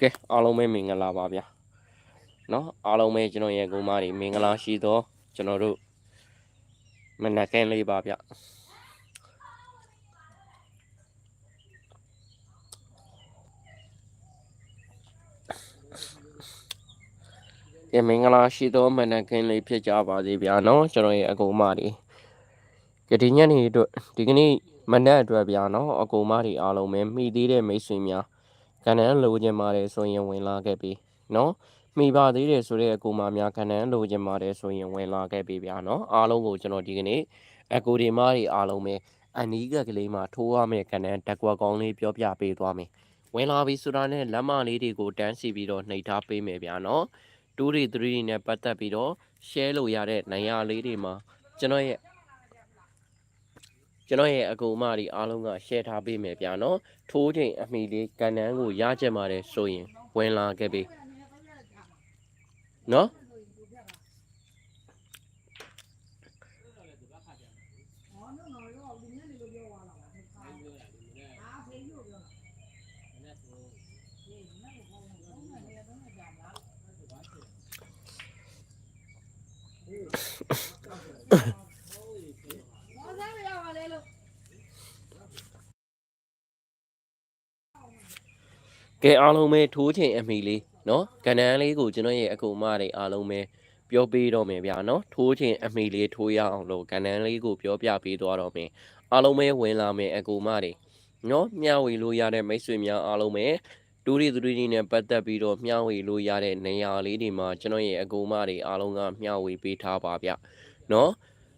ကဲအားလုံးပဲမင်္ဂလာပါဗျာเนาะအားလုံးပဲကျွန်တော်ရဲ့ကုန်းမတွေမင်္ဂလာရှိသောကျွန်တော်တို့မနက်ကင်းလေးပါဗျကဲမင်္ဂလာရှိသောမနက်ကင်းလေးဖြစ်ကြပါစေဗျာเนาะကျွန်တော်ရဲ့အကုန်းမတွေကဲဒီညနေအတွက်ဒီကနေ့ မနက်အတွက်ဗျာနော်အကူမတွေအားလုံးပဲမိသေးတဲ့မိတ်ဆွေများကဏ္ဍလိုချင်ပါတယ်ဆိုရင်ဝင်လာခဲ့ပြီနော်မိပါသေးတယ်ဆိုတဲ့အကူမများကဏ္ဍလိုချင်ပါတယ်ဆိုရင်ဝင်လာခဲ့ပြီဗျာနော်အားလုံးကိုကျွန်တော်ဒီကနေ့အကူဒီမတွေအားလုံးပဲအနီးကကလေးမှာထိုးရမယ့်ကဏ္ဍတက်ကွက်ကောင်းလေးပြောပြပေးသွားမယ်ဝင်လာပြီဆိုတာနဲ့လက်မလေးတွေကိုတန်းစီပြီးတော့နှိပ်ထားပေးမယ်ဗျာနော်2တွေ3တွေနဲ့ပတ်သက်ပြီးတော့ share လုပ်ရတဲ့နေရာလေးတွေမှာကျွန်တော်ရဲ့ ကျွန်တော်ရဲ့အကူအမတွေအားလုံးက share ထားပေးမယ်ဗျာနော်ထိုးချိန်အမိလေးကန်နန်းကိုရကြမှာတယ်ဆိုရင်ဝင်လာခဲ့ပြီနော် ကဲအားလုံးပဲထိုးချိန်အမိလေးနော်ကန်နန်းလေးကိုကျွန်တော်ရဲ့အကူအမတွေအားလုံးပဲပြောပေးတော့မယ်ဗျာနော်ထိုးချိန်အမိလေးထိုးရအောင်လို့ကန်နန်းလေးကိုပြောပြပေးသွားတော့မယ်အားလုံးပဲဝင်လာမယ်အကူအမတွေနော်မျှဝေလို့ရတဲ့မိတ်ဆွေများအားလုံးပဲတူရီတူရီနဲ့ပတ်သက်ပြီးတော့မျှဝေလို့ရတဲ့နေရာလေးတွေမှာကျွန်တော်ရဲ့အကူအမတွေအားလုံးကမျှဝေပေးထားပါဗျနော်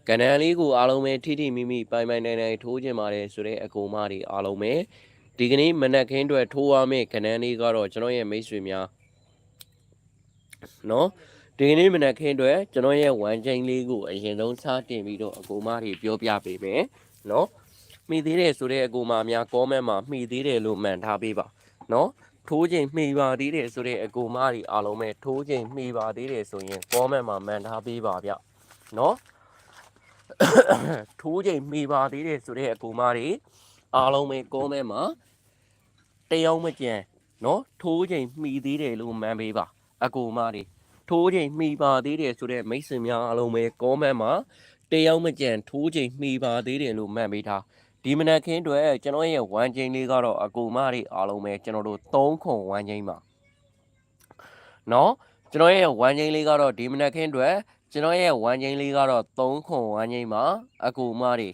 ကဏ္ဍလေးကိုအားလုံးပဲထိထိမိမိပိုင်ပိုင်နိုင်နိုင်ထိုးခြင်းပါတယ်ဆိုတဲ့အကူအမတွေအားလုံးပဲ ဒီကနေ့မနက်ခင်းအတွက်ထိုးရမယ့်ကဏ္ဍလေးကတော့ကျွန်တော်ရဲ့မိတ်ဆွေများနော်ဒီကနေ့မနက်ခင်းအတွက်ကျွန်တော်ရဲ့ဝမ်ချိန်လေးကိုအရင်ဆုံးစတင်ပြီးတော့အကူအမတွေပြောပြပေးမယ်နော်မိသေးတယ်ဆိုတဲ့အကူအမများ comment မှာမိသေးတယ်လို့မှန်ထားပေးပါနော်ထိုးချိန်မှီပါသေးတယ်ဆိုတဲ့အကူမတွေအားလုံးပဲထိုးချိန်မှီပါသေးတယ်ဆိုရင် comment မှာမှန်ထားပေးပါဗျနော်ထိုးချိန်မှီပါသေးတယ်ဆိုတဲ့အကူမတွေ အားလုံးပဲကုန်းထဲမှာတယောက်မကြံနော်ထိုးချိန်မှီသေးတယ်လို့မှန်ပေးပါအကူမတွေထိုးချိန်မှီပါသေးတယ်ဆိုတဲ့မိတ်ဆွေများအားလုံးပဲကွန်မန့်မှာတယောက်မကြံထိုးချိန်မှီပါသေးတယ်လို့မှတ်မိထားဒီမနက်ခင်းတွေကျွန်တော်ရဲ့ဝမ်ချိန်လေးကတော့အကူမတွေအားလုံးပဲကျွန်တော်တို့၃ခုဝမ်ချိန်ပါနော်ကျွန်တော်ရဲ့ဝမ်ချိန်လေးကတော့ဒီမနက်ခင်းတွေကျွန်တော်ရဲ့ဝမ်ချိန်လေးကတော့၃ခုဝမ်ချိန်ပါအကူမတွေ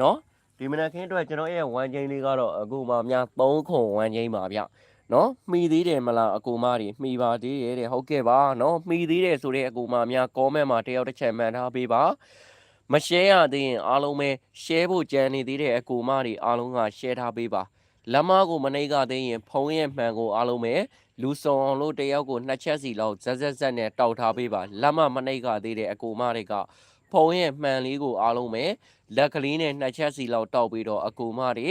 နော် ဒီမနက်ခင်းအတွက်ကျွန်တော်ရဲ့ဝမ်းချင်းလေးကတော့အကူမများ3ခုဝမ်းချင်းပါဗျနော်မှီသေးတယ်မလားအကူမတွေမှီပါသေးတယ်တဲ့ဟုတ်ကဲ့ပါနော်မှီသေးတယ်ဆိုတဲ့အကူမများ comment မှာတယောက်တစ်ချက်မှန်ထားပေးပါမ share ရသေးရင်အားလုံးပဲ share ဖို့ကြံနေသေးတဲ့အကူမတွေအားလုံးက share ထားပေးပါလက်မကိုမနှိပ်ကသေးရင်ဖုံးရဲ့မှန်ကိုအားလုံးပဲလူစုံအောင်လို့တယောက်ကိုနှစ်ချက်စီလောက်ဇက်ဇက်ဇက်နဲ့တောက်ထားပေးပါလက်မမနှိပ်ကသေးတဲ့အကူမတွေက ဖုံးရဲ့မှန်လေးကိုအားလုံးပဲလက်ကလေးနဲ့နှစ်ချက်စီလောက်တောက်ပြီးတော့အကူမတွေ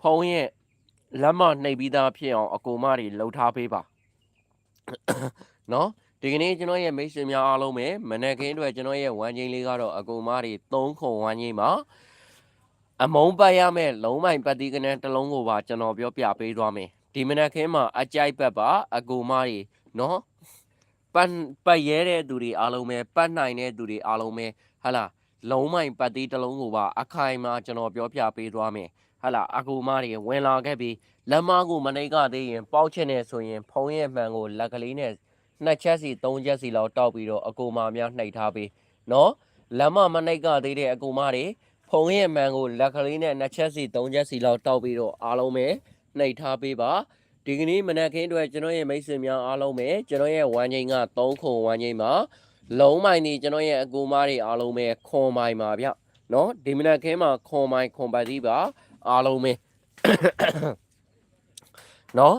ဖုံးရဲ့လက်မနှိပ်ပြီးသားဖြစ်အောင်အကူမတွေလှုပ်ထားပေးပါနော်ဒီကနေ့ကျွန်တော်ရဲ့မိတ်ဆွေများအားလုံးပဲမနက်ခင်းအတွက်ကျွန်တော်ရဲ့ဝမ်းချင်းလေးကတော့အကူမတွေ3ခုဝမ်းချင်းပါအမုံပတ်ရမယ့်လုံးမိုင်ပတ်တိကနန်းတစ်လုံးကိုပါကျွန်တော်ပြောပြပေးသွားမယ်ဒီမနက်ခင်းမှာအကြိုက်ပတ်ပါအကူမတွေနော် ပတ်ပတ်ရဲတဲ့သူတွေအားလုံးပဲပတ်နိုင်တဲ့သူတွေအားလုံးပဲဟာလာလုံးမိုင်ပတ်တိတစ်လုံးကိုပါအခိုင်အမာကျွန်တော်ပြောပြပေးသွားမယ်ဟာလာအကူမတွေဝင်လာခဲ့ပြီးလက်မကိုမနှိပ်ကသေးရင်ပေါက်ချင်နေဆိုရင်ဖုံးရဲ့မှန်ကိုလက်ကလေးနဲ့နှစ်ချက်စီသုံးချက်စီလောက်တောက်ပြီးတော့အကူမများနှိပ်ထားပေးနော်လက်မမနှိပ်ကသေးတဲ့အကူမတွေဖုံရဲ့မှန်ကိုလက်ကလေးနဲ့နှစ်ချက်စီသုံးချက်စီလောက်တောက်ပြီးတော့အားလုံးပဲနှိပ်ထားပေးပါ ဒီကနေ့မနက်ခင်းအတွက်ကျွန်တော်ရဲ့မိတ်ဆွေများအားလုံးပဲကျွန်တော်ရဲ့ဝမ်းချိန်က3ခုဝမ်းချိန်မှာလုံးမိုင်နေကျွန်တော်ရဲ့အကူမတွေအားလုံးပဲခွန်မိုင်ပါဗျနော်ဒီမနက်ခင်းမှာခွန်မိုင်ခွန်ပါသေးပါအားလုံးပဲနော်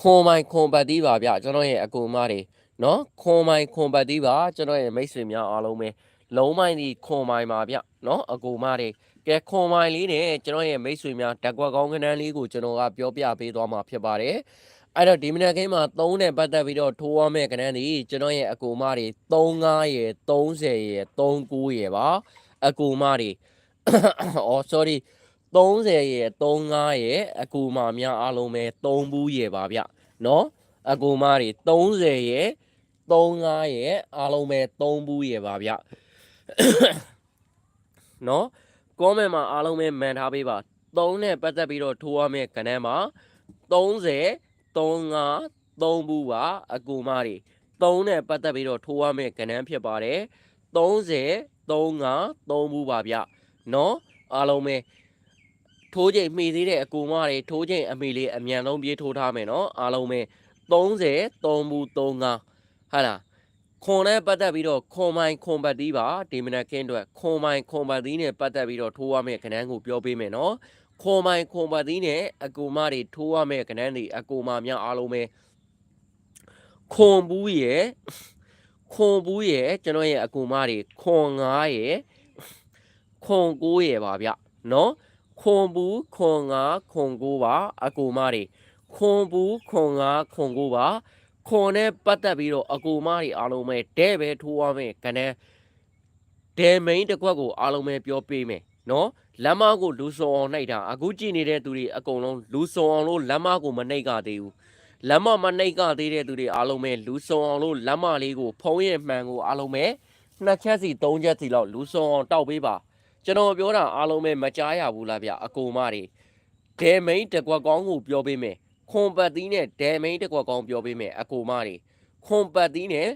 ခွန်မိုင်ခွန်ပတ်သေးပါဗျကျွန်တော်ရဲ့အကူမတွေနော်ခွန်မိုင်ခွန်ပတ်သေးပါကျွန်တော်ရဲ့မိတ်ဆွေများအားလုံးပဲလုံးမိုင်းဒီခွန်မိုင်ပါဗျနော်အကူမတွေ ကဲခွန်မိုင်လေးနဲ့ကျွန်တော်ရဲ့မိတ်ဆွေများဓာတ်ကွက်ကောင်းကနန်းလေးကိုကျွန်တော်ကပြောပြပေးသွားမှာဖြစ်ပါတယ်အဲ့တော့ဒီမနက်ခင်းမှာ3နဲ့ပတ်သက်ပြီးတော့ထိုးရမယ့်ကနန်းဒီကျွန်တော်ရဲ့အကူမတွေ35ရယ်30ရယ်39ရယ်ပါအကူမတွေအော် sorry 30ရဲ့35ရဲ့အကူမများအားလုံးပဲ3ဘူးရဲ့ပါဗျနော်အကူမတွေ30ရဲ့35ရဲ့အားလုံးပဲ3ဘူးရဲ့ပါဗျနော် comment မှာအားလုံးပဲမှန်ထားပေးပါ3နဲ့ပတ်သက်ပြီးတော့ထိုးရမယ့်ကဏ္ဍမှာ30 35 3ဘူးပါအကူမတွေ3နဲ့ပတ်သက်ပြီးတော့ထိုးရမယ့်ကဏ္ဍဖြစ်ပါတယ်30 35 3ဘူးပါဗျနော်အားလုံးပဲထိုးချိန်မှီသေးတဲ့အကူမတွေထိုးချိန်အမီလေးအမြန်ဆုံးပြေးထိုးထားမယ်နော်အားလုံးပဲ30 3ဘူး35ဟာလား ခွန်နဲ့ပတ်သက်ပြီးတော့ခွန်မိုင်ခွန်ပတ်သီးပါဒီမနက်ခင်းအတွက်ခွန်မိုင်ခွန်ပတ်သီးနဲ့ပတ်သက်ပြီးတော့ထိုးရမယ့်ခဏန်းကိုပြောပေးမယ်နော်ခွန်မိုင်ခွန်ပတ်သီးနဲ့အကူမတွေထိုးရမယ့်ခဏန်းတွေအကူမများအားလုံးပဲခွန်ဘူးရဲ့ခွန်ဘူးရဲ့ကျွန်တော်ရဲ့အကူမတွေခွန်9ရဲ့ခွန်9ရဲ့ပါဗျနော်ခွန်ဘူးခွန်9ခွန်9ပါအကူမတွေခွန်ဘူးခွန်9ခွန်9ပါ ခွန်နဲ့ပတ်သက်ပြီးတော့အကူမတွေအားလုံးပဲတဲ့ပဲထိုးရမယ်ခဏန်းဒဲမိန်တစ်ခွက်ကိုအားလုံးပဲပြောပေးမယ်နော်လက်မကိုလူစုံအောင်နှိပ်တာအခုကြည့်နေတဲ့သူတွေအကုန်လုံးလူစုံအောင်လို့လက်မကိုမနှိပ်ကြသေးဘူးလက်မမနှိပ်ကြသေးတဲ့သူတွေအားလုံးပဲလူစုံအောင်လို့လက်မလေးကိုဖုံးရဲ့မှန်ကိုအားလုံးပဲနှစ်ချက်စီသုံးချက်စီလောက်လူစုံအောင်တောက်ပေးပါကျွန်တော်ပြောတာအားလုံးပဲမကြားရဘူးလားဗျအကူမတွေဒဲမိန်တစ်ခွက်ကောင်းကိုပြောပေးမယ် ခွန်ပတ်သီးနဲ့ဒဲမိန်တစ်ခွက်ကောင်းပြောပေးမယ်အကူမတွေခွန်ပတ်သီးနဲ့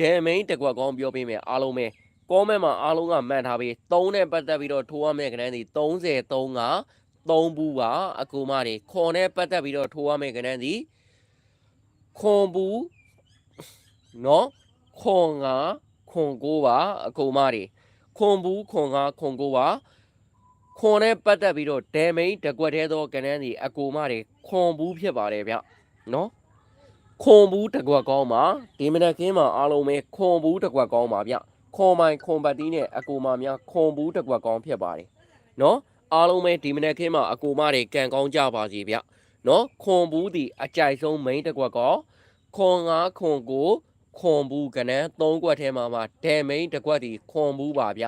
ဒဲမိန်တစ်ခွက်ကောင်းပြောပေးမယ်အားလုံးပဲ comment မှာအားလုံးကမှန်ထားပြီး3နဲ့ပတ်သက်ပြီးတော့ထိုးရမယ့်ကဏ္ဍဒီ30 3က3ဘူးပါအကူမတွေခွန်နဲ့ပတ်သက်ပြီးတော့ထိုးရမယ့်ကဏ္ဍဒီခွန်ဘူးနော်ခွန်ကခွန်ကိုပါအကူမတွေခွန်ဘူးခွန်ကခွန်ကိုပါ ခွန်နဲ့ပတ်သက်ပြီးတော့ဒဲမိန်တကွက်သေးသောကဏ္ဍဒီအကူမတွေခွန်ဘူးဖြစ်ပါတယ်ဗျနော်ခွန်ဘူးတကွက်ကောင်းပါဒီမနက်ခင်းမှာအားလုံးပဲခွန်ဘူးတကွက်ကောင်းပါဗျခွန်မိုင်ခွန်ပတ်တီးနဲ့အကူမများခွန်ဘူးတစ်ကွက်ကောင်းဖြစ်ပါတယ်နော်အားလုံးပဲဒီမနေ့ခင်းမှာအကူမတွေကန်ကောင်းကြပါစီဗျနော်ခွန်ဘူးဒီအကြိုက်ဆုံး main တစ်ကွက်ကောခွန်ငါခွန်ကိုခွန်ဘူးကနန်း၃ကွက်ထဲမှာမှာဒဲ main တစ်ကွက်ဒီခွန်ဘူးပါဗျ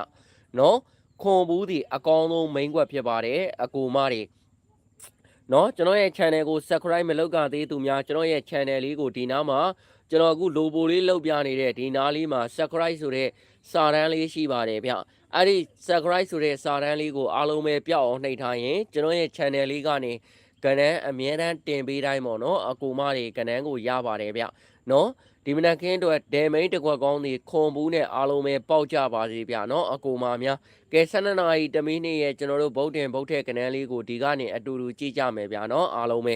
နော် ခွန်ဘူးဒီအကောင်းဆုံး main ကွက်ဖြစ်ပါတယ်အကူမတွေနော်ကျွန်တော်ရဲ့ channel ကို subscribe မလုပ်ကြသေးသူများကျွန်တော်ရဲ့ channel လေးကိုဒီနားမှာကျွန်တော်အခု logo လေးလုပ်ပြနေတဲ့ဒီနားလေးမှာ subscribe ဆိုတဲ့စာတန်းလေးရှိပါတယ်ဗျအဲ့ဒီ subscribe ဆိုတဲ့စာတန်းလေးကိုအားလုံးပဲပြောက်အောင်နှိပ်ထားရင်ကျွန်တော်ရဲ့ channel လေးကနေကဏ္ဍအမြဲတမ်းတင်ပေးတိုင်းပေါ့နော်အကူမတွေကဏ္ဍကိုရပါတယ်ဗျနော် ဒီမနက်ခင်းအတွက်ဒဲမိန်တစ်ခွက်ကောင်းဒီခွန်ဘူးနဲ့အားလုံးပဲပေါက်ကြပါစေဗျနော်အကူမများကဲ12နာရီတမီးနေ့ရဲ့ကျွန်တော်တို့ဗုဒ္ဓင်ဗုဒ္ဓရဲ့ကဏ္ဍလေးကိုဒီကနေအတူတူကြည့်ကြမယ်ဗျနော်အားလုံးပဲ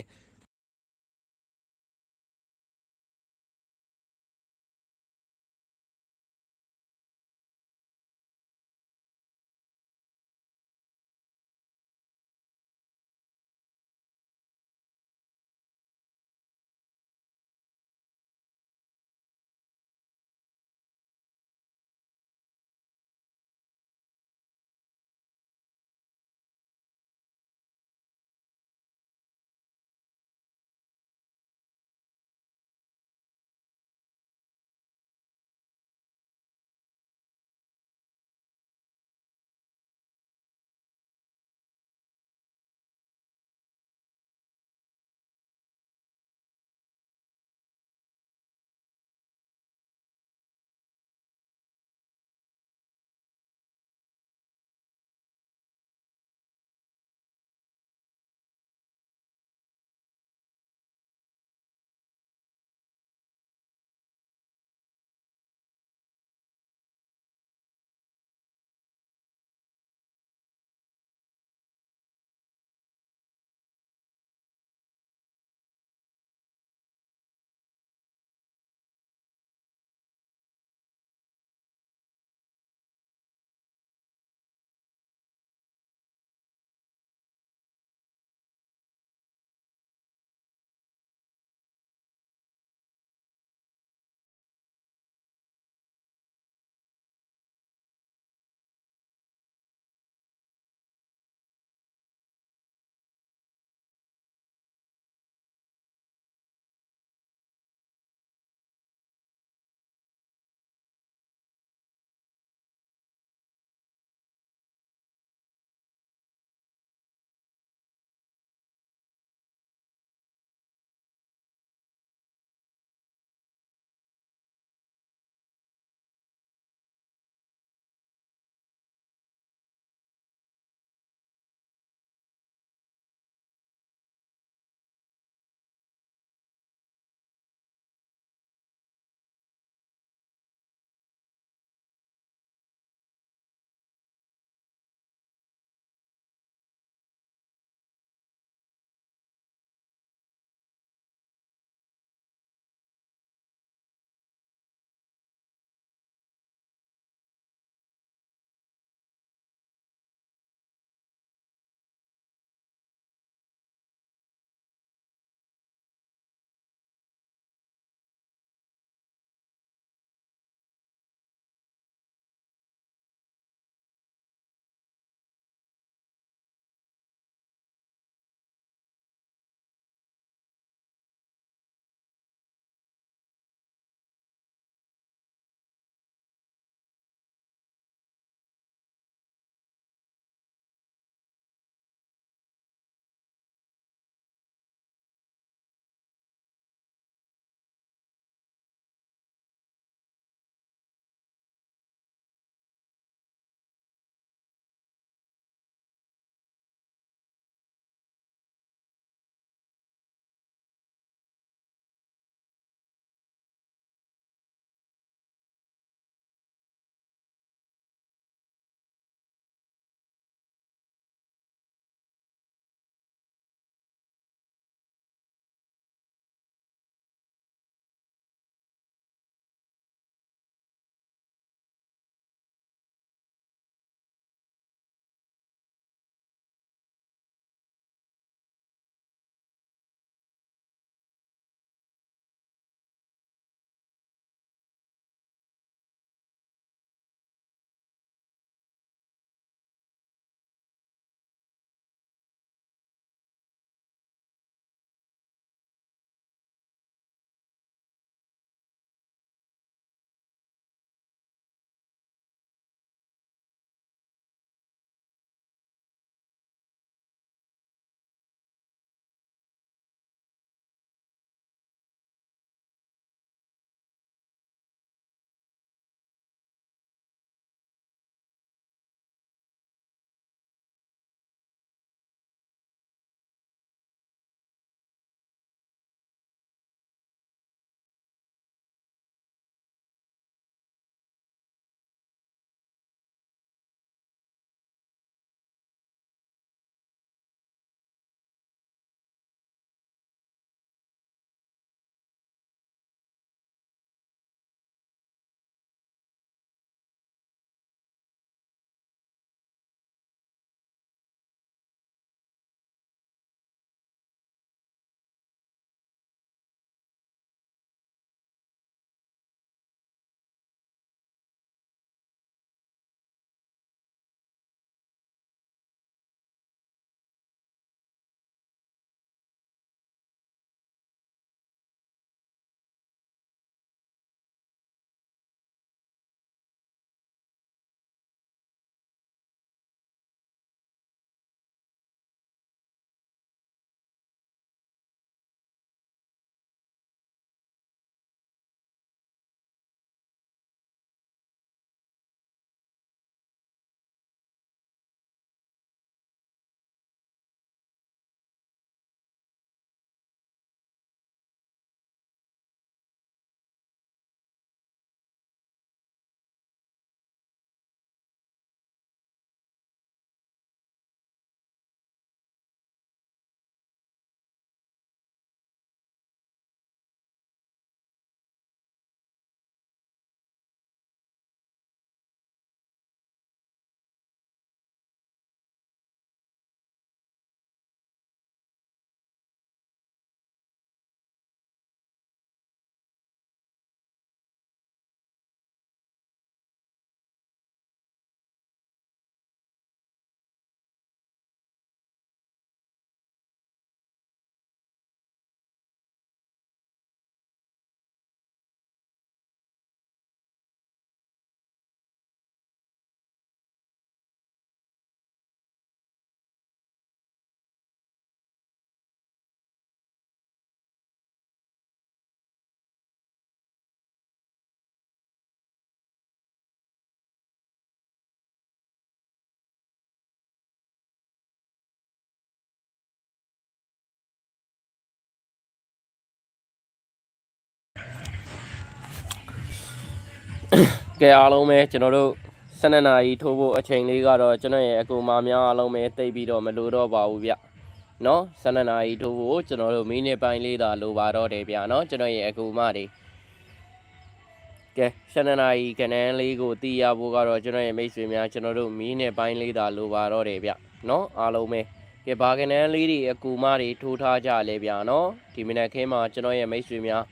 ကဲအားလုံးပဲကျွန်တော်တို့12နာရီထိုးဖို့အချိန်လေးကတော့ကျွန်တော်ရဲ့အကူမများအားလုံးပဲတိတ်ပြီးတော့မလိုတော့ပါဘူးဗျနော်12နာရီထိုးဖို့ကျွန်တော်တို့မိနစ်ပိုင်းလေးသာလိုပါတော့တယ်ဗျနော်ကျွန်တော်ရဲ့အကူမတွေကဲ12နာရီကနန်းလေးကိုတီးရဖို့ကတော့ကျွန်တော်ရဲ့မိတ်ဆွေများကျွန်တော်တို့မိနစ်ပိုင်းလေးသာလိုပါတော့တယ်ဗျနော်အားလုံးပဲကဲဘာကနန်းလေးတွေအကူမတွေထိုးထားကြလဲဗျနော်ဒီမနက်ခင်းမှာကျွန်တော်ရဲ့မိတ်ဆွေများ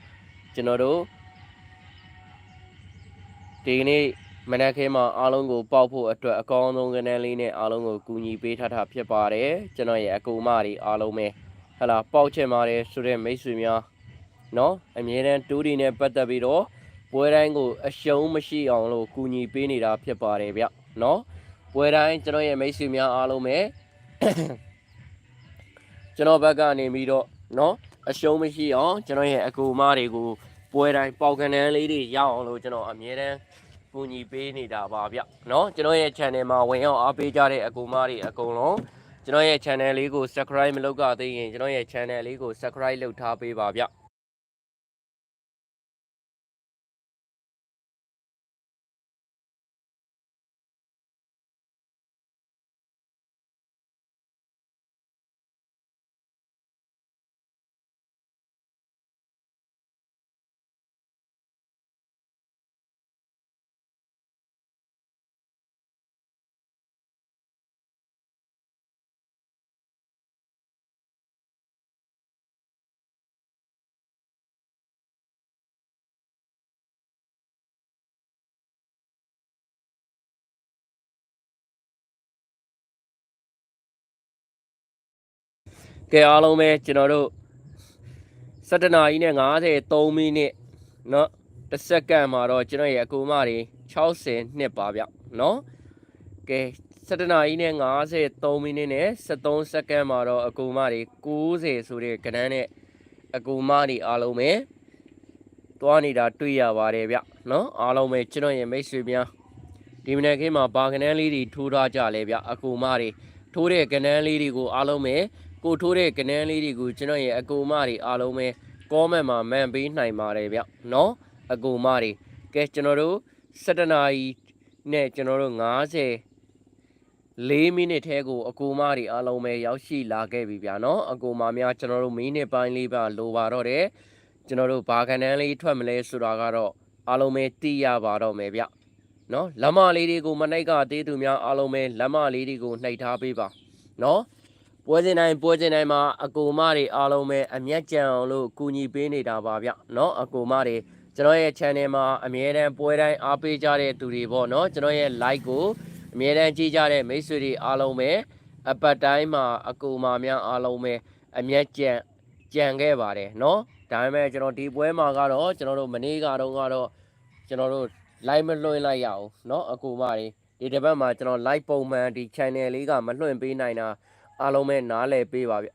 ကျွန်တော်တို့ ဒီကနေ့မနက်ခင်းမှာအားလုံးကိုပေါက်ဖို့အတွက်အကောင်းဆုံးကနန်းလေးနဲ့အားလုံးကိုကူညီပေးထားတာဖြစ်ပါတယ်ကျွန်တော်ရဲ့အကူမတွေအားလုံးပဲဟလာပေါက်ချင်ပါတယ်ဆိုတဲ့မိတ်ဆွေများเนาะအမြဲတမ်းတူးဒီနဲ့ပတ်သက်ပြီးတော့ပွဲတိုင်းကိုအရှုံးမရှိအောင်လို့ကူညီပေးနေတာဖြစ်ပါတယ်ဗျเนาะပွဲတိုင်းကျွန်တော်ရဲ့မိတ်ဆွေများအားလုံးပဲ ကျွန်တော်ဘက်ကနေပြီးတော့เนาะအရှုံးမရှိအောင်ကျွန်တော်ရဲ့အကူမတွေကို ပွဲတိုင်းပေါက်ကနန်းလေးတွေရအောင်လို့ကျွန်တော်အမြဲတမ်းကူညီပေးနေတာပါဗျเนาะကျွန်တော်ရဲ့ channel မှာဝင်ရောက်အားပေးကြတဲ့အကူမတွေအကုန်လုံးကျွန်တော်ရဲ့ channel လေးကို subscribe မလုပ်ကြသေးရင်ကျွန်တော်ရဲ့ channel လေးကို subscribe လုပ်ထားပေးပါဗျ ကဲအားလုံးပဲကျွန်တော်တို့17နာရီနဲ့53မိနစ်เนาะတစ်စက္ကန့်မှာတော့ကျွန်တော်ရဲ့အကူမတွေ60နှစ်ပါဗျเนาะကဲ17နာရီနဲ့53မိနစ်နဲ့73စက္ကန့်မှာတော့အကူမတွေ90ဆိုတဲ့ကဏ္ဍနဲ့အကူမတွေအားလုံးပဲတွားနေတာတွေ့ရပါတယ်ဗျเนาะအားလုံးပဲကျွန်တော်ရဲ့မိတ်ဆွေများဒီမနေ့ကင်းမှာဘာကဏ္ဍလေးတွေထိုးထားကြလဲဗျအကူမတွေထိုးတဲ့ကဏ္ဍလေးတွေကိုအားလုံးပဲ ကိုထိုးတဲ့ကနန်းလေးတွေကိုကျွန်တော်ရဲ့အကူမတွေအားလုံးပဲ comment မှာမန်ပေးနိုင်ပါတယ်ဗျနော်အကူမတွေကဲကျွန်တော်တို့7နာရီနဲ့ကျွန်တော်တို့90 4မိနစ်ထဲကိုအကူမတွေအားလုံးပဲရောက်ရှိလာခဲ့ပြီဗျာနော်အကူမများကျွန်တော်တို့မိနစ်ပိုင်းလေးပါလိုပါတော့တယ်ကျွန်တော်တို့ဘာကနန်းလေးထွက်မလဲဆိုတာကတော့အားလုံးပဲသိရပါတော့မယ်ဗျနော်လက်မလေးတွေကိုမနှိုက်ကသေးသူများအားလုံးပဲလက်မလေးတွေကိုနှိုက်ထားပေးပါနော် ပွဲစဉ်တိုင်းပွဲစဉ်တိုင်းမှာအကူမတွေအားလုံးပဲအမျက်ကြံအောင်လို့ကူညီပေးနေတာပါဗျเนาะအကူမတွေကျွန်တော်ရဲ့ channel မှာအမြဲတမ်းပွဲတိုင်းအားပေးကြတဲ့သူတွေပေါ့เนาะကျွန်တော်ရဲ့ like ကိုအမြဲတမ်းကြည့်ကြတဲ့မိတ်ဆွေတွေအားလုံးပဲအပတ်တိုင်းမှာအကူမများအားလုံးပဲအမျက်ကြံကြံခဲ့ပါတယ်เนาะဒါပေမဲ့ကျွန်တော်ဒီပွဲမှာကတော့ကျွန်တော်တို့မနေ့ကတော့ကတော့ကျွန်တော်တို့ like မလွှင့်လိုက်ရအောင်เนาะအကူမတွေဒီတစ်ပတ်မှာကျွန်တော် like ပုံမှန်ဒီ channel လေးကမလွှင့်ပေးနိုင်တာ အားလုံးပဲနားလည်ပေးပါဗျ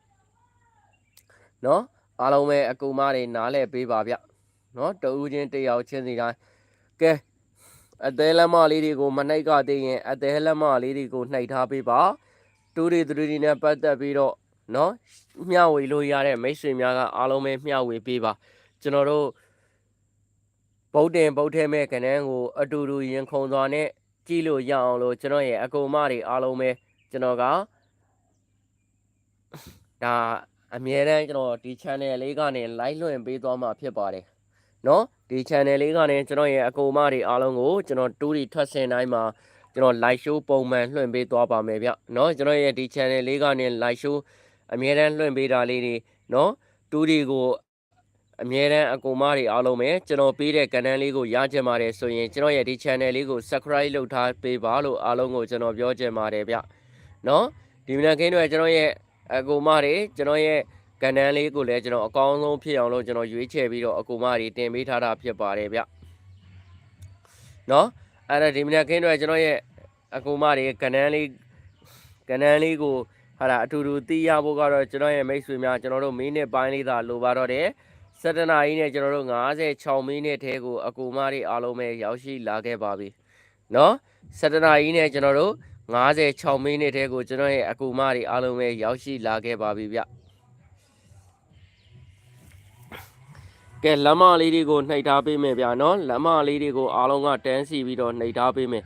နော်အားလုံးပဲအကူမတွေနားလည်ပေးပါဗျနော်တဦးချင်းတယောက်ချင်းစီတိုင်းကဲအသေးလက်မလေးတွေကိုမနှိုက်ကသေးရင်အသေးလက်မလေးတွေကိုနှိုက်ထားပေးပါတူရီတူရီနဲ့ပတ်သက်ပြီးတော့နော်မျှဝေလို့ရတဲ့မိတ်ဆွေများကအားလုံးပဲမျှဝေပေးပါကျွန်တော်တို့ဗုဒ္ဓင်ဗုဒ္ဓဲမဲ့ကနန်းကိုအတူတူရင်ခုန်စွာနဲ့ကြည့်လို့ရအောင်လို့ကျွန်တော်ရဲ့အကူမတွေအားလုံးပဲကျွန်တော်က ဒါအမြဲတမ်းကျွန်တော်ဒီ channel လေးကနေ live လွှင့်ပေးသွားမှာဖြစ်ပါတယ်เนาะဒီ channel လေးကနေကျွန်တော်ရဲ့အကူမတွေအားလုံးကိုကျွန်တော်တူးတီထွက်စင်တိုင်းမှာကျွန်တော် live show ပုံမှန်လွှင့်ပေးသွားပါမယ်ဗျเนาะကျွန်တော်ရဲ့ဒီ channel လေးကနေ live show အမြဲတမ်းလွှင့်ပေးတာလေးတွေเนาะတူးတီကိုအမြဲတမ်းအကူမတွေအားလုံးပဲကျွန်တော်ပေးတဲ့ channel လေးကိုရချင်ပါတယ်ဆိုရင်ကျွန်တော်ရဲ့ဒီ channel လေးကို subscribe လုပ်ထားပေးပါလို့အားလုံးကိုကျွန်တော်ပြောချင်ပါတယ်ဗျเนาะဒီမနက်ခင်းတွေကျွန်တော်ရဲ့ အကူမတွေကျွန်တော်ရဲ့ကဏ္ဍလေးကိုလည်းကျွန်တော်အကောင်းဆုံးဖြစ်အောင်လို့ကျွန်တော်ရွေးချယ်ပြီးတော့အကူမတွေတင်ပေးထားတာဖြစ်ပါတယ်ဗျเนาะအဲ့ဒါဒီမနက်ခင်းတော့ကျွန်တော်ရဲ့အကူမတွေကဏ္ဍလေးကဏ္ဍလေးကိုဟာလာအထူးထူးသိရဖို့ကတော့ကျွန်တော်ရဲ့မိတ်ဆွေများကျွန်တော်တို့မိနစ်ပိုင်းလေးသာလိုပါတော့တယ်7နာရီနဲ့ကျွန်တော်တို့56မိနစ်ထဲကိုအကူမတွေအားလုံးပဲရောက်ရှိလာခဲ့ပါပြီเนาะ7နာရီနဲ့ကျွန်တော်တို့ 56မိနစ်ထဲကိုကျွန်တော်ရဲ့အကူမတွေအားလုံးပဲရောက်ရှိလာခဲ့ပါပြီဗျကကဲလက်မလေးတွေကိုနှိပ်ထားပေးမယ်ဗျာနော်လက်မလေးတွေကိုအားလုံးကတန်းစီပြီးတော့နှိပ်ထားပေးမယ်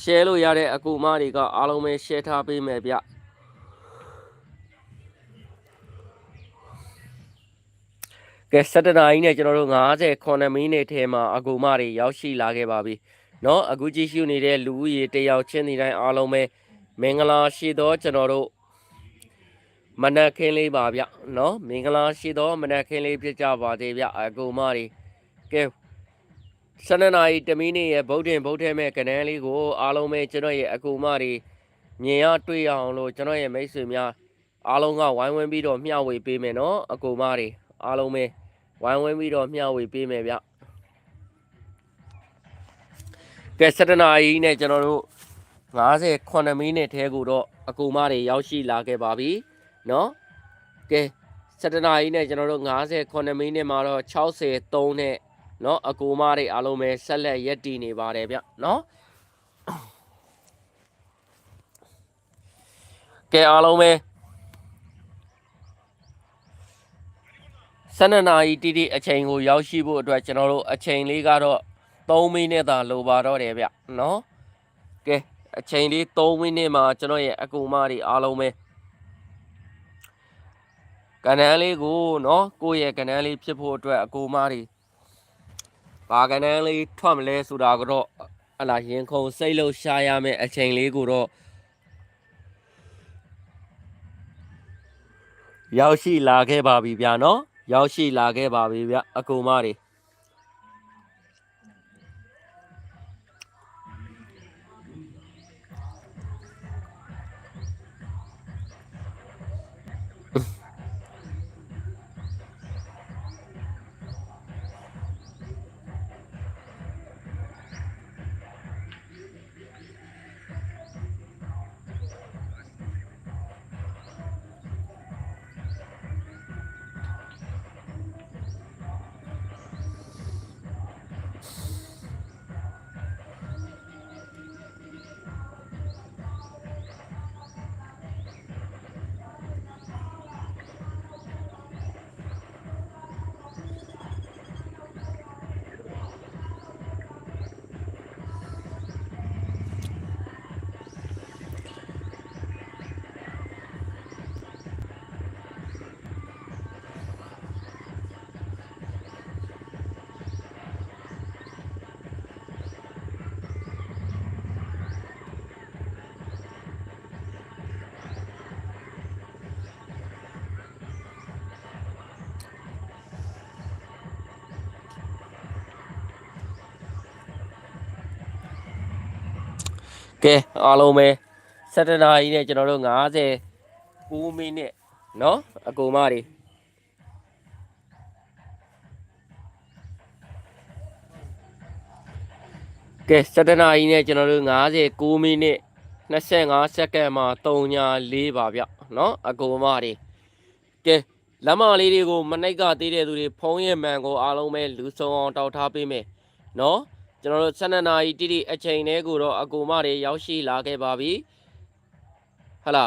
share လို့ရတဲ့အကူမတွေကအားလုံးပဲ share ထားပေးမယ်ဗျကဲ7နာရီနဲ့ကျွန်တော်တို့59မိနစ်ထဲမှာအကူမတွေရောက်ရှိလာခဲ့ပါပြီ နော်အခုကြည့်ရှုနေတဲ့လူဦးရေတယောက်ချင်းဒီတိုင်းအားလုံးပဲမင်္ဂလာရှိသောကျွန်တော်တို့မနက်ခင်းလေးပါဗျနော်မင်္ဂလာရှိသောမနက်ခင်းလေးဖြစ်ကြပါသေးဗျအကူမတွေကဲဆန္ဒနာဤတမီးနေ့ရဲ့ဗုဒ္ဓင်ဗုဒ္ဓမဲ့ကဏ္ဍလေးကိုအားလုံးပဲကျွန်တော်ရဲ့အကူမတွေမြင်ရတွေ့ရအောင်လို့ကျွန်တော်ရဲ့မိတ်ဆွေများအားလုံးကဝိုင်းဝန်းပြီးတော့မျှဝေပေးမယ်နော်အကူမတွေအားလုံးပဲဝိုင်းဝန်းပြီးတော့မျှဝေပေးမယ်ဗျ ကဲ7နာရီနဲ့ကျွန်တော်တို့58မိနစ်ထဲကိုတော့အကူမတွေရောက်ရှိလာခဲ့ပါပြီเนาะကဲ7နာရီနဲ့ကျွန်တော်တို့58မိနစ်မှာတော့63နဲ့เนาะအကူမတွေအားလုံးပဲဆက်လက်ရက်တည်နေပါတယ်ဗျเนาะကဲအားလုံးပဲ12နာရီတိတိအချိန်ကိုရောက်ရှိဖို့အတွက်ကျွန်တော်တို့အချိန်လေးကတော့ 3မိနစ်သာလိုပါတော့တယ်ဗျနော်ကဲအချိန်လေး3မိနစ်မှာကျွန်တော်ရဲ့အကူမတွေအားလုံးပဲကဏ္ဍလေးကိုနော်ကိုယ့်ရဲ့ကဏ္ဍလေးဖြစ်ဖို့အတွက်အကူမတွေဘာကဏ္ဍလေးထွက်မလဲဆိုတာကတော့အလားရင်ခုန်စိတ်လို့ရှားရမယ်အချိန်လေးကိုတော့ရောက်ရှိလာခဲ့ပါပြီဗျာနော်ရောက်ရှိလာခဲ့ပါပြီဗျအကူမတွေ ကဲအားလုံးပဲ7နာရီနဲ့ကျွန်တော်တို့59မိနစ်เนาะအကူမတွေကဲ7နာရီနဲ့ကျွန်တော်တို့59မိနစ်25စက္ကန့်မှာ3ညာ4ပါဗျเนาะအကူမတွေကဲလမ်းမလေးတွေကိုမနှိုက်ကသေးတဲ့သူတွေဖုံးရဲ့မှန်ကိုအားလုံးပဲလူဆုံအောင်တောက်ထားပေးမယ်เนาะ ကျွန်တော်တို့12နာရီတိတိအချိန်တည်းကိုတော့အကူမတွေရောက်ရှိလာခဲ့ပါပြီဟလာ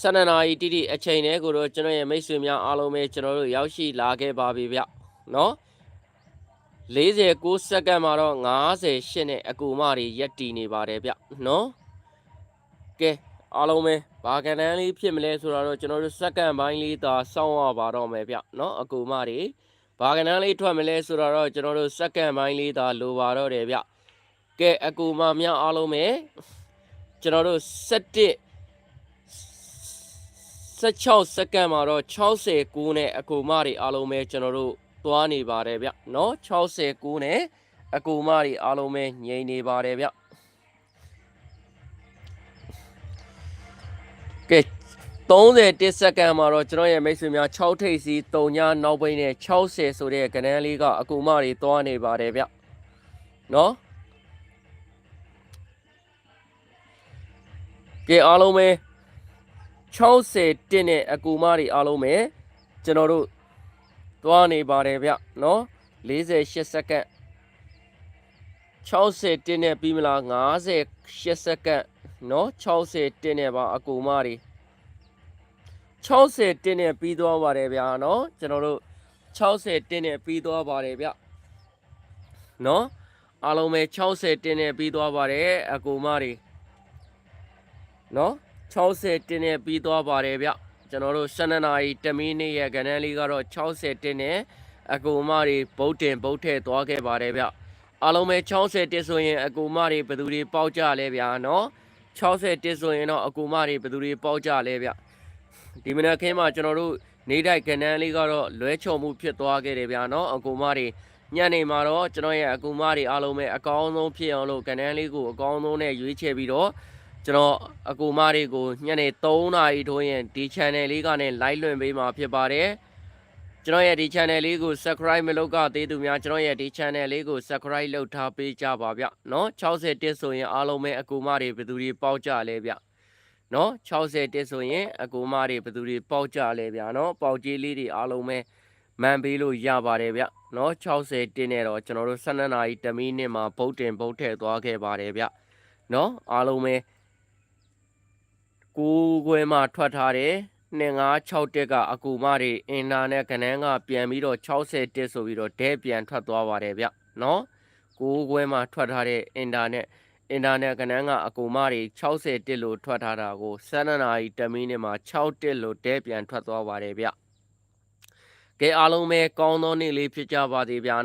12နာရီတိတိအချိန်တည်းကိုတော့ကျွန်တော်ရဲ့မိတ်ဆွေများအားလုံးပဲကျွန်တော်တို့ရောက်ရှိလာခဲ့ပါပြီဗျနော်49စက္ကန့်မှာတော့58နဲ့အကူမတွေရက်တည်နေပါတယ်ဗျနော်ကဲအားလုံးပဲဘာကဏန်းလေးဖြစ်မလဲဆိုတော့ကျွန်တော်တို့စက္ကန့်ပိုင်းလေးသာစောင့်ရပါတော့မယ်ဗျနော်အကူမတွေ ဘာကနန်းလေးထွက်မလဲဆိုတော့ကျွန်တော်တို့စက္ကန့်ပိုင်းလေးသာလိုပါတော့တယ်ဗျကဲအကူမများအားလုံးပဲကျွန်တော်တို့17 16စက္ကန့်မှာတော့69နဲ့အကူမတွေအားလုံးပဲကျွန်တော်တို့သွားနေပါတယ်ဗျเนาะ69နဲ့အကူမတွေအားလုံးပဲငြိမ်နေပါတယ်ဗျကဲ 31စက္ကန့်မှာတော့ကျွန်တော်ရဲ့မိတ်ဆွေများ6ထိပ်စီ3ညနောက်ပိန်းနဲ့60ဆိုတဲ့ကဏ္ဍလေးကအကူမတွေသွားနေပါတယ်ဗျနော်ကဲအားလုံးပဲ60တင်းနဲ့အကူမတွေအားလုံးပဲကျွန်တော်တို့သွားနေပါတယ်ဗျနော်48စက္ကန့်60တင်းနဲ့ပြီးမလား58စက္ကန့်နော်60တင်းနဲ့ပါအကူမတွေ 60တင်းနဲ့ပြီးသွားပါတယ်ဗျာနော်ကျွန်တော်တို့60တင်းနဲ့ပြီးသွားပါတယ်ဗျနော်အားလုံးပဲ60တင်းနဲ့ပြီးသွားပါတယ်အကူမတွေနော်60တင်းနဲ့ပြီးသွားပါတယ်ဗျကျွန်တော်တို့12နာရီတမီနေ့ရဲ့ကဏ္ဍလေးကတော့60တင်းနဲ့အကူမတွေဗုတ်တင်ဗုတ်ထဲသွားခဲ့ပါတယ်ဗျအားလုံးပဲ60တင်းဆိုရင်အကူမတွေဘယ်သူတွေပေါက်ကြလဲဗျာနော်60တင်းဆိုရင်တော့အကူမတွေဘယ်သူတွေပေါက်ကြလဲဗျ ဒီမနက်ခင်းမှာကျွန်တော်တို့နေတိုက်ကဏ္ဍလေးကတော့လွဲချော်မှုဖြစ်သွားခဲ့တယ်ဗျာနော်အကူမတွေညနေမှာတော့ကျွန်တော်ရဲ့အကူမတွေအားလုံးပဲအကောင်းဆုံးဖြစ်အောင်လို့ကဏ္ဍလေးကိုအကောင်းဆုံးနဲ့ရွေးချယ်ပြီးတော့ကျွန်တော်အကူမတွေကိုညနေ3နာရီထိုးရင်ဒီ channel လေးကနေ live လွှင့်ပေးမှာဖြစ်ပါတယ်ကျွန်တော်ရဲ့ဒီ channel လေးကို subscribe မလုပ်ကသေးသူများကျွန်တော်ရဲ့ဒီ channel လေးကို subscribe လုပ်ထားပေးကြပါဗျနော်60တက်ဆိုရင်အားလုံးပဲအကူမတွေဘယ်သူတွေပေါက်ကြလဲဗျ နော်60တက်ဆိုရင်အကူမတွေဘယ်သူတွေပေါက်ကြလဲဗျာနော်ပေါက်ကြီးလေးတွေအားလုံးပဲမှန်ပေးလို့ရပါတယ်ဗျနော်60တက်နဲ့တော့ကျွန်တော်တို့12နာရီတမီနစ်မှာဗုတ်တင်ဗုတ်ထည့်သွားခဲ့ပါတယ်ဗျနော်အားလုံးပဲကိုးခွဲမှာထွက်ထားတယ်256တက်ကအကူမတွေအင်တာနက်ကဏ္ဍကပြန်ပြီးတော့60တက်ဆိုပြီးတော့ဒဲပြန်ထွက်သွားပါတယ်ဗျနော်ကိုးခွဲမှာထွက်ထားတဲ့အင်တာနက် အင်တာနက်ကဏ္ဍကအကူမတွေ60တက်လို့ထွက်ထားတာကို12နာရီ10မိနစ်မှာ6တက်လို့ဒဲပြန်ထွက်သွားပါတယ်ဗျကဲအားလုံးပဲကောင်းသောနေ့လေးဖြစ်ကြပါစေဗျာ